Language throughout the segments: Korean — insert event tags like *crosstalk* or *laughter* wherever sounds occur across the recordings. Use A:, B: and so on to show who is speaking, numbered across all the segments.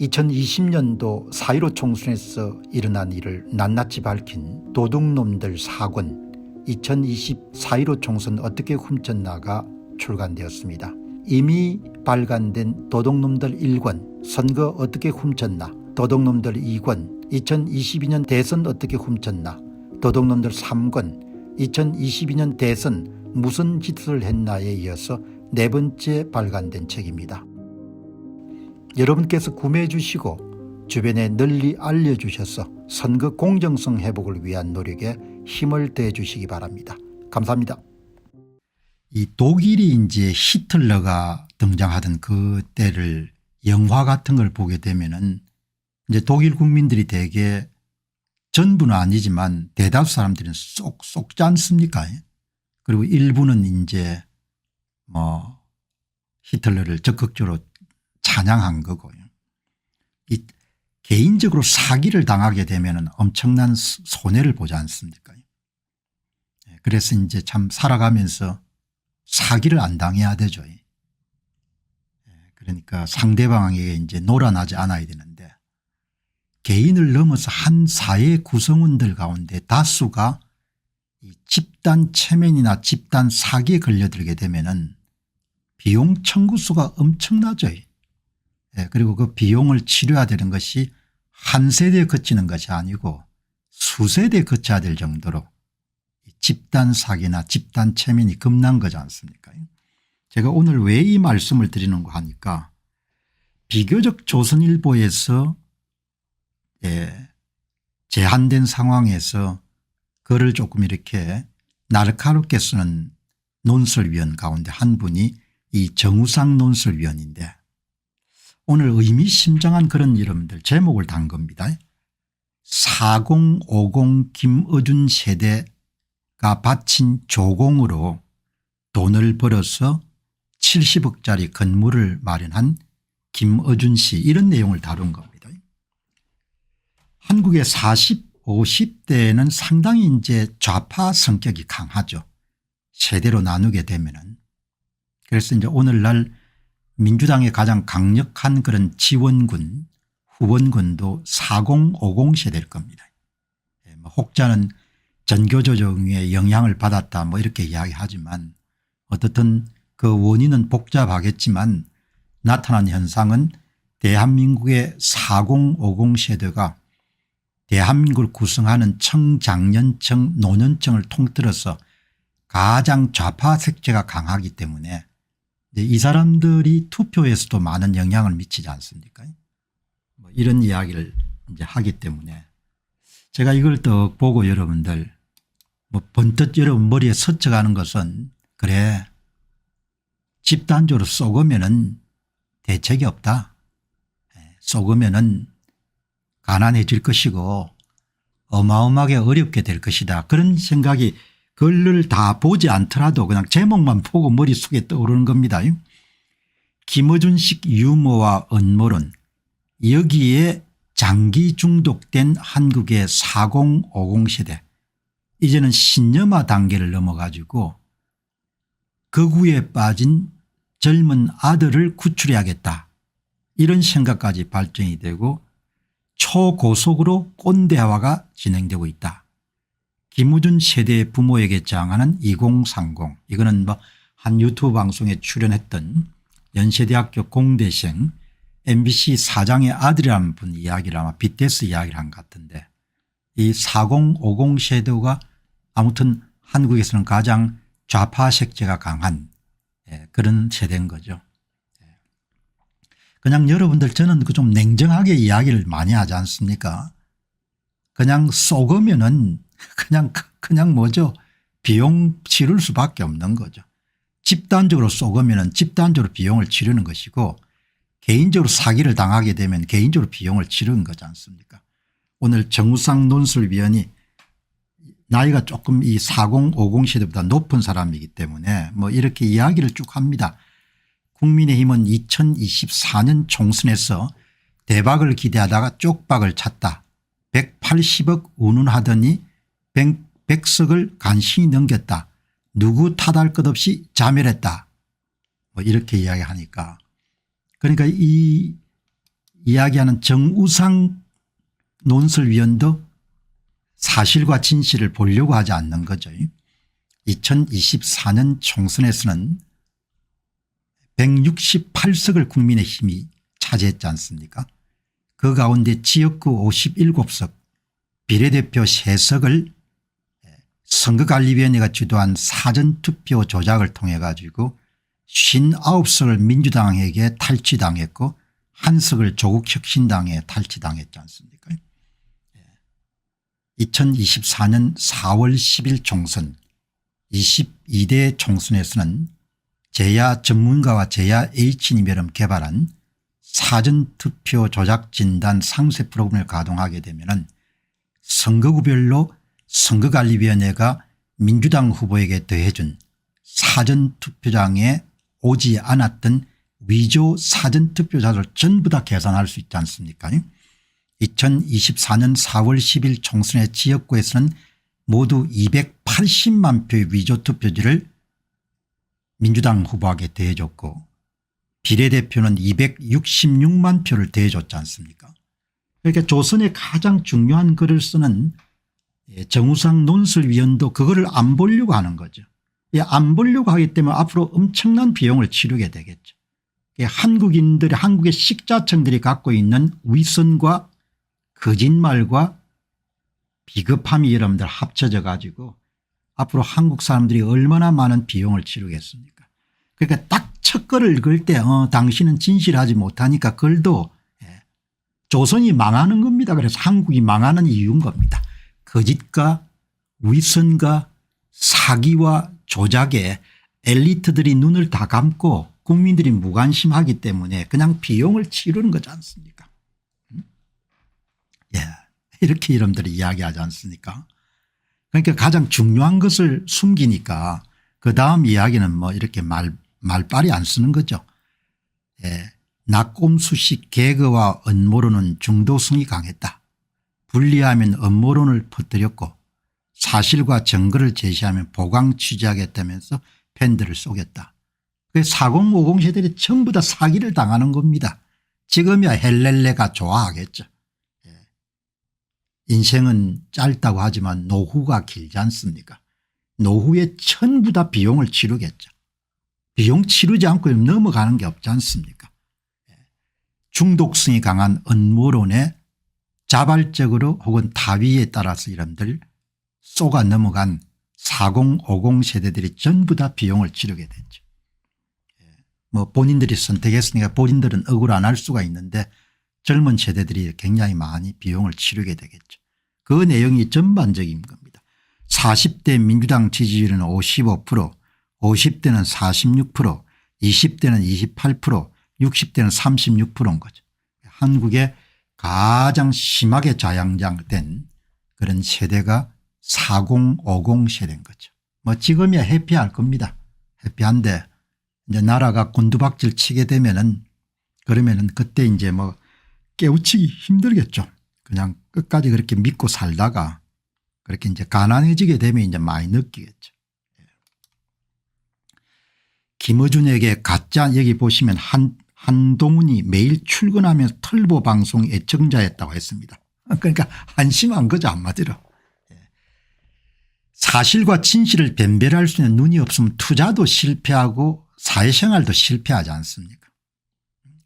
A: 2020년도 4.15 총선에서 일어난 일을 낱낱이 밝힌 도둑놈들 사권 2020 4.15 총선 어떻게 훔쳤나가 출간되었습니다. 이미 발간된 도둑놈들 1권 선거 어떻게 훔쳤나 도둑놈들 2권 2022년 대선 어떻게 훔쳤나 도둑놈들 3권 2022년 대선 무슨 짓을 했나에 이어서 네 번째 발간된 책입니다. 여러분께서 구매해 주시고 주변에 널리 알려주셔서 선거 공정성 회복을 위한 노력에 힘을 더해 주시기 바랍니다. 감사합니다. 이 독일이 이제 히틀러가 등장하던 그 때를 영화 같은 걸 보게 되면은 이제 독일 국민들이 대개 전부는 아니지만 대다수 사람들은 쏙 쏙지 않습니까? 그리고 일부는 이제 뭐 히틀러를 적극적으로 찬양한 거고요. 이 개인적으로 사기를 당하게 되면 엄청난 스- 손해를 보지 않습니까? 예, 그래서 이제 참 살아가면서 사기를 안 당해야 되죠. 예, 그러니까 상대방에게 이제 놀아나지 않아야 되는데 개인을 넘어서 한 사회 구성원들 가운데 다수가 이 집단 체면이나 집단 사기에 걸려들게 되면은 비용 청구수가 엄청나죠. 예, 그리고 그 비용을 치료해야 되는 것이 한 세대에 그치는 것이 아니고 수세대에 그쳐야 될 정도로 이 집단 사기나 집단 체면이 급난 거지 않습니까? 제가 오늘 왜 이 말씀을 드리는가 하니까 비교적 조선일보에서 예, 제한된 상황에서 글을 조금 이렇게 날카롭게 쓰는 논설위원 가운데 한 분이 이 정우상 논설위원인데 오늘 의미심장한 그런 이름들 제목을 단 겁니다. 4050 김어준 세대가 바친 조공으로 돈을 벌어서 70억짜리 건물을 마련한 김어준 씨 이런 내용을 다룬 겁니다. 한국의 40, 50대에는 상당히 이제 좌파 성격이 강하죠. 세대로 나누게 되면은. 그래서 이제 오늘날 민주당의 가장 강력한 그런 지원군 후원군도 4050 세대일 겁니다. 예, 뭐 혹자는 전교조정에 영향을 받았다 뭐 이렇게 이야기하지만 어떻든 그 원인은 복잡하겠지만 나타난 현상은 대한민국의 4050 세대가 대한민국을 구성하는 청장년층 노년층을 통틀어서 가장 좌파 색채가 강하기 때문에 이 사람들이 투표에서도 많은 영향을 미치지 않습니까 뭐 이런 이야기를 이제 하기 때문에 제가 이걸 또 보고 여러분들 뭐 번뜩 여러분 머리에 스쳐가는 것은 그래 집단적으로 쏘으면은 대책이 없다. 예, 쏘으면은 가난해질 것이고 어마어마하게 어렵게 될 것이다. 그런 생각이 글을 다 보지 않더라도 그냥 제목만 보고 머릿속에 떠오르는 겁니다. 김어준식 유머와 음모론 여기에 장기 중독된 한국의 4050 세대 이제는 신념화 단계를 넘어가지고 극우에 빠진 젊은 아들을 구출해야겠다 이런 생각까지 발전이 되고 초고속으로 꼰대화가 진행되고 있다. 김우준 세대의 부모에게 장하는 2030 이거는 뭐 한 유튜브 방송에 출연했던 연세대학교 공대생 MBC 사장의 아들이라는 분 이야기를 아마 빗대서 이야기를 한 것 같은데 이 4050 세대가 아무튼 한국에서는 가장 좌파 색채가 강한 예, 그런 세대인 거죠. 예. 그냥 여러분들 저는 그 좀 냉정하게 이야기를 많이 하지 않습니까 그냥 쏘으면은 그냥 그냥 뭐죠 비용 치를 수밖에 없는 거죠. 집단적으로 쏘으면은 집단적으로 비용을 치르는 것이고 개인적으로 사기를 당하게 되면 개인적으로 비용을 치르는 거지 않습니까 오늘 정우상 논술위원이 나이가 조금 이 4050 세대보다 높은 사람이기 때문에 뭐 이렇게 이야기를 쭉 합니다. 국민의힘은 2024년 총선에서 대박을 기대하다가 쪽박을 찼다. 180억 운운하더니 100, 100석을 간신히 넘겼다. 누구 탓할 것 없이 자멸했다. 뭐 이렇게 이야기하니까 그러니까 이 이야기하는 정우상 논설위원도 사실과 진실을 보려고 하지 않는 거죠. 2024년 총선에서는 168석을 국민의힘이 차지했지 않습니까 그 가운데 지역구 57석 비례대표 3석을 선거관리위원회가 주도한 사전투표 조작을 통해 가지고 59석을 민주당에게 탈취당했고 한 석을 조국혁신당에 탈취당했지 않습니까? 2024년 4월 10일 총선 22대 총선에서는 제야 전문가와 제야 H님이 여름 개발한 사전투표 조작 진단 상세 프로그램을 가동하게 되면 선거구별로 선거관리위원회가 민주당 후보에게 더해준 사전투표장에 오지 않았던 위조 사전투표자를 전부 다 계산할 수 있지 않습니까? 2024년 4월 10일 총선의 지역구에서는 모두 280만 표의 위조 투표지를 민주당 후보에게 대해줬고 비례대표는 266만 표를 대해줬지 않습니까? 그러니까 조선의 가장 중요한 글을 쓰는 예, 정우상 논설위원도 그거를 안 보려고 하는 거죠. 예, 안 보려고 하기 때문에 앞으로 엄청난 비용을 치르게 되겠죠. 예, 한국인들이 한국의 식자층들이 갖고 있는 위선과 거짓말과 비겁함이 여러분들 합쳐져 가지고 앞으로 한국 사람들이 얼마나 많은 비용을 치르겠습니까 그러니까 딱 첫 글을 읽을 때 어, 당신은 진실하지 못하니까 글도 예, 조선이 망하는 겁니다. 그래서 한국이 망하는 이유인 겁니다. 거짓과 위선과 사기와 조작에 엘리트들이 눈을 다 감고 국민들이 무관심하기 때문에 그냥 비용을 치르는 거지 않습니까 음? 예, 이렇게 여러분들이 이야기하지 않습니까 그러니까 가장 중요한 것을 숨기니까 그 다음 이야기는 뭐 이렇게 말, 말빨이 안 쓰는 거죠. 예. 낙곰수식 개그와 음모론은 중도성이 강했다. 분리하면 음모론을 퍼뜨렸고 사실과 증거를 제시하면 보강 취재하겠다면서 팬들을 쏘겠다. 그 4050 세대들이 전부 다 사기를 당하는 겁니다. 지금이야 헬렐레가 좋아하겠죠. 예. 인생은 짧다고 하지만 노후가 길지 않습니까 노후에 전부 다 비용을 치르겠죠. 비용 치르지 않고 넘어가는 게 없지 않습니까 예. 중독성이 강한 음모론에 자발적으로 혹은 다위에 따라서 이런들 쏘가 넘어간 4050 세대들이 전부 다 비용을 치르게 됐죠. 예. 뭐 본인들이 선택했으니까 본인들은 억울 안 할 수가 있는데 젊은 세대들이 굉장히 많이 비용을 치르게 되겠죠. 그 내용이 전반적인 겁니다. 40대 민주당 지지율은 55% 50대는 46% 20대는 28% 60대는 36%인 거죠. 한국의 가장 심하게 자양장된 그런 세대가 4050 세대인 거죠. 뭐 지금이야 해피할 겁니다. 해피한데 이제 나라가 곤두박질 치게 되면은 그러면은 그때 이제 뭐 깨우치기 힘들겠죠. 그냥 끝까지 그렇게 믿고 살다가 그렇게 이제 가난해지게 되면 이제 많이 느끼겠죠. 예. 김어준에게 가짜 여기 보시면 한 한동훈이 매일 출근하면서 털보 방송 애청자였다고 했습니다. 그러니까 한심한 거죠 한마디로. 예. 사실과 진실을 변별할 수 있는 눈이 없으면 투자도 실패하고 사회생활도 실패하지 않습니까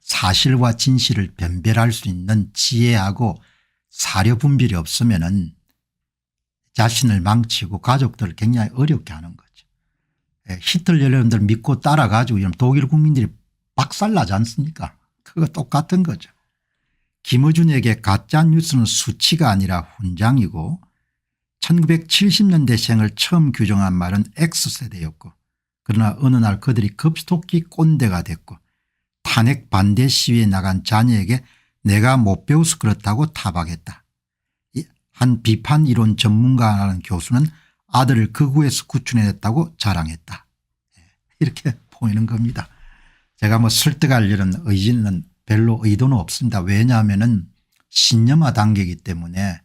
A: 사실과 진실을 변별할 수 있는 지혜하고 사려 분별이 없으면 은 자신을 망치고 가족들을 굉장히 어렵게 하는 거죠. 예, 히틀러 여러분들 믿고 따라가지고 독일 국민들이 박살나지 않습니까 그거 똑같은 거죠. 김어준에게 가짜뉴스는 수치가 아니라 훈장이고 1970년대 생을 처음 규정한 말은 X세대였고 그러나 어느 날 그들이 급속히 꼰대가 됐고 탄핵 반대 시위에 나간 자녀에게 내가 못 배워서 그렇다고 타박했다. 한 비판 이론 전문가라는 교수는 아들을 극우에서 구출해냈다고 자랑했다. 예, 이렇게 보이는 겁니다. 제가 뭐 설득하려는 의지는 별로 의도는 없습니다. 왜냐하면 신념화 단계이기 때문에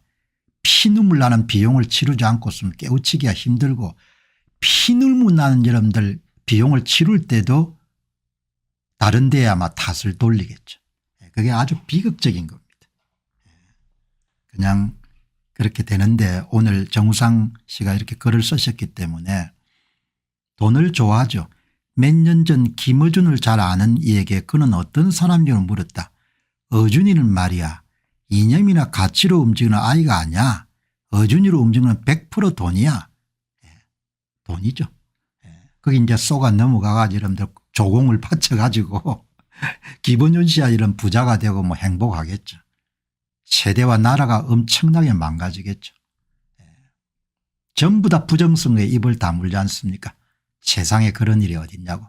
A: 피눈물 나는 비용을 치르지 않고서는 깨우치기가 힘들고 피눈물 나는 여러분들 비용을 치를 때도 다른 데에 아마 탓을 돌리겠죠. 그게 아주 비극적인 겁니다. 그냥 그렇게 되는데 오늘 정우상 씨가 이렇게 글을 쓰셨기 때문에 돈을 좋아하죠. 몇 년 전 김어준을 잘 아는 이에게 그는 어떤 사람인지 물었다. 어준이는 말이야 이념이나 가치로 움직이는 아이가 아니야. 어준이로 움직이는 100% 돈이야. 예, 돈이죠. 예, 거기 이제 쏘가 넘어가가지고 여러분들 조공을 바쳐가지고 *laughs* 기본윤 씨야 이런 부자가 되고 뭐 행복하겠죠. 세대와 나라가 엄청나게 망가지겠죠. 예. 전부 다 부정선거에 입을 다물지 않습니까 세상에 그런 일이 어딨냐고.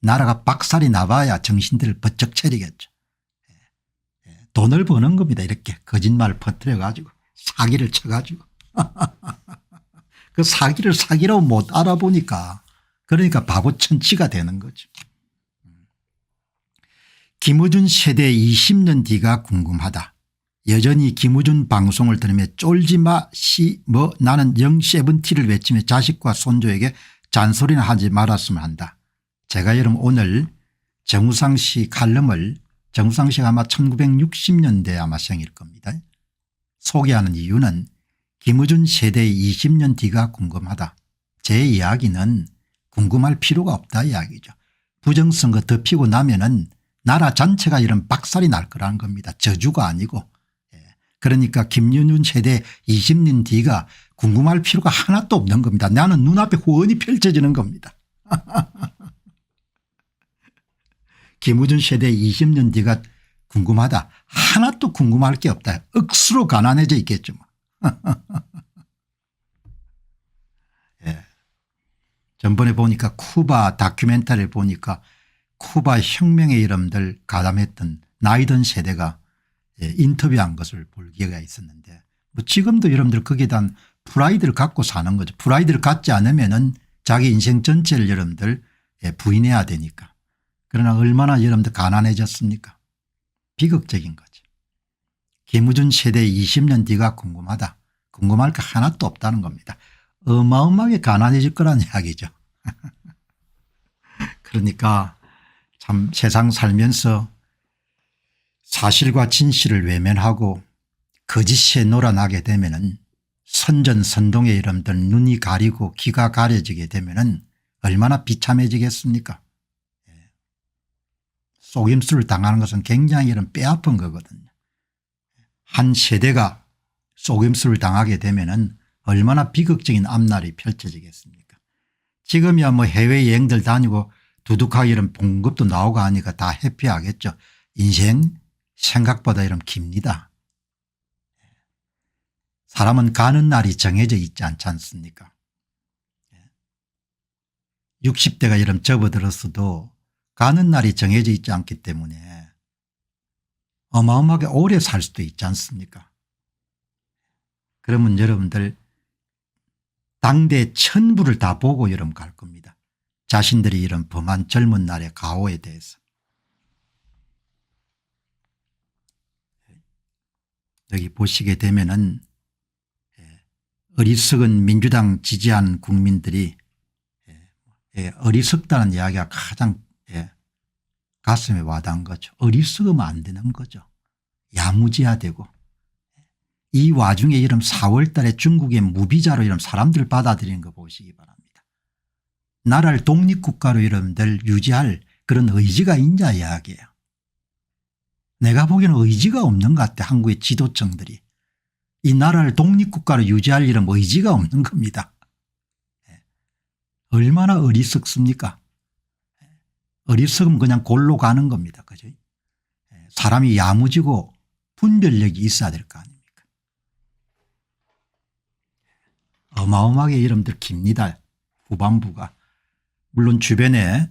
A: 나라가 박살이 나봐야 정신들을 번쩍 차리겠죠. 예. 예. 돈을 버는 겁니다. 이렇게 거짓말을 퍼뜨려 가지고 사기를 쳐 가지고. *laughs* 그 사기를 사기라고 못 알아보니까 그러니까 바보 천치가 되는 거죠. 김우준 세대 20년 뒤가 궁금하다. 여전히 김우준 방송을 들으며 쫄지마 씨 뭐 나는 영 세븐티를 외치며 자식과 손주에게 잔소리나 하지 말았으면 한다. 제가 여러분 오늘 정우상 씨 칼럼을 정우상 씨가 아마 1960년대 아마 생일 겁니다. 소개하는 이유는 김우준 세대의 20년 뒤가 궁금하다. 제 이야기는 궁금할 필요가 없다 이야기죠. 부정선거 덮이고 나면은 나라 전체가 이런 박살이 날 거라는 겁니다. 저주가 아니고. 예. 그러니까 김윤준 세대 20년 뒤가 궁금할 필요가 하나도 없는 겁니다. 나는 눈앞에 후원이 펼쳐지는 겁니다. *laughs* 김우준 세대 20년 뒤가 궁금하다. 하나도 궁금할 게 없다. 억수로 가난해져 있겠죠. 뭐. *laughs* 예. 전번에 보니까 쿠바 다큐멘터리를 보니까 쿠바 혁명의 이름들 가담했던 나이든 세대가 예, 인터뷰한 것을 볼 기회가 있었는데 뭐 지금도 여러분들 거기에 대한 프라이드를 갖고 사는 거죠. 프라이드를 갖지 않으면은 자기 인생 전체를 여러분들 예, 부인해야 되니까. 그러나 얼마나 여러분들 가난해졌습니까 비극적인 거죠. 김우준 세대 20년 뒤가 궁금하다. 궁금할 게 하나도 없다는 겁니다. 어마어마하게 가난해질 거란 *laughs* 이야기죠. *laughs* 그러니까 참 세상 살면서 사실과 진실을 외면하고 거짓에 놀아나게 되면 은 선전선동의 이름들 눈이 가리고 귀가 가려지게 되면은 얼마나 비참해지겠습니까 예. 속임수를 당하는 것은 굉장히 이런 뼈아픈 거거든요. 한 세대가 속임수를 당하게 되면은 얼마나 비극적인 앞날이 펼쳐지겠습니까 지금이야 뭐 해외여행들 다니고 두둑하게 이런 봉급도 나오고 하니까 다 해피하겠죠. 인생 생각보다 이런 깁니다. 사람은 가는 날이 정해져 있지 않지 않습니까 60대가 이런 접어들었어도 가는 날이 정해져 있지 않기 때문에 어마어마하게 오래 살 수도 있지 않습니까 그러면 여러분들 당대 천부를 다 보고 여러분 갈 겁니다. 자신들이 이런 범한 젊은 날의 가오에 대해서. 여기 보시게 되면은 예, 어리석은 민주당 지지한 국민들이 예, 예, 어리석다는 이야기가 가장 가슴에 와닿은 거죠. 어리석으면 안 되는 거죠. 야무지야되고 이 와중에 이런 4월 달에 중국의 무비자로 이런 사람들 받아들이는 거 보시기 바랍니다. 나라를 독립국가로 여러분들 유지할 그런 의지가 있냐 이야기예요. 내가 보기에는 의지가 없는 것 같아 한국의 지도층들이. 이 나라를 독립국가로 유지할 이런 의지가 없는 겁니다. 예. 얼마나 어리석습니까 예. 어리석으면 그냥 골로 가는 겁니다. 그죠? 예. 사람이 야무지고 분별력이 있어야 될 거 아닙니까 어마어마하게 이름들 깁니다. 후반부가. 물론 주변에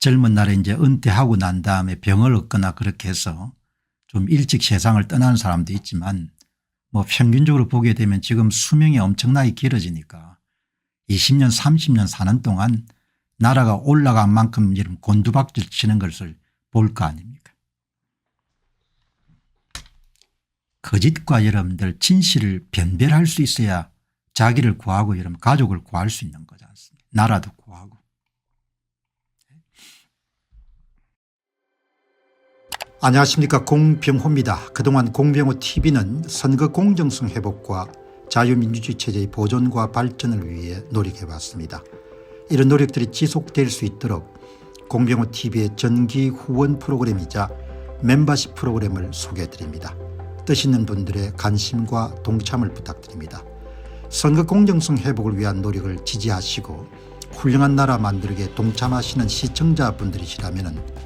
A: 젊은 날에 이제 은퇴하고 난 다음에 병을 얻거나 그렇게 해서 좀 일찍 세상을 떠나는 사람도 있지만 뭐 평균적으로 보게 되면 지금 수명이 엄청나게 길어지니까 20년 30년 사는 동안 나라가 올라간 만큼 이런 곤두박질 치는 것을 볼 거 아닙니까? 거짓과 여러분들 진실을 변별할 수 있어야 자기를 구하고 여러분 가족을 구할 수 있는 거지 않습니까? 나라도 구하고 안녕하십니까 공병호입니다. 그동안 공병호 TV는 선거 공정성 회복과 자유민주주의 체제의 보존과 발전을 위해 노력해왔습니다. 이런 노력들이 지속될 수 있도록 공병호 TV의 정기 후원 프로그램이자 멤버십 프로그램을 소개해드립니다. 뜻 있는 분들의 관심과 동참을 부탁드립니다. 선거 공정성 회복을 위한 노력을 지지하시고 훌륭한 나라 만들기에 동참하시는 시청자분들이시라면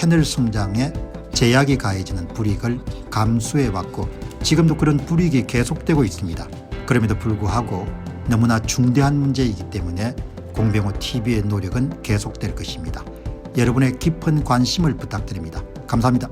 A: 채널 성장에 제약이 가해지는 불이익을 감수해 왔고 지금도 그런 불이익이 계속되고 있습니다. 그럼에도 불구하고 너무나 중대한 문제이기 때문에 공병호 TV의 노력은 계속될 것입니다. 여러분의 깊은 관심을 부탁드립니다. 감사합니다.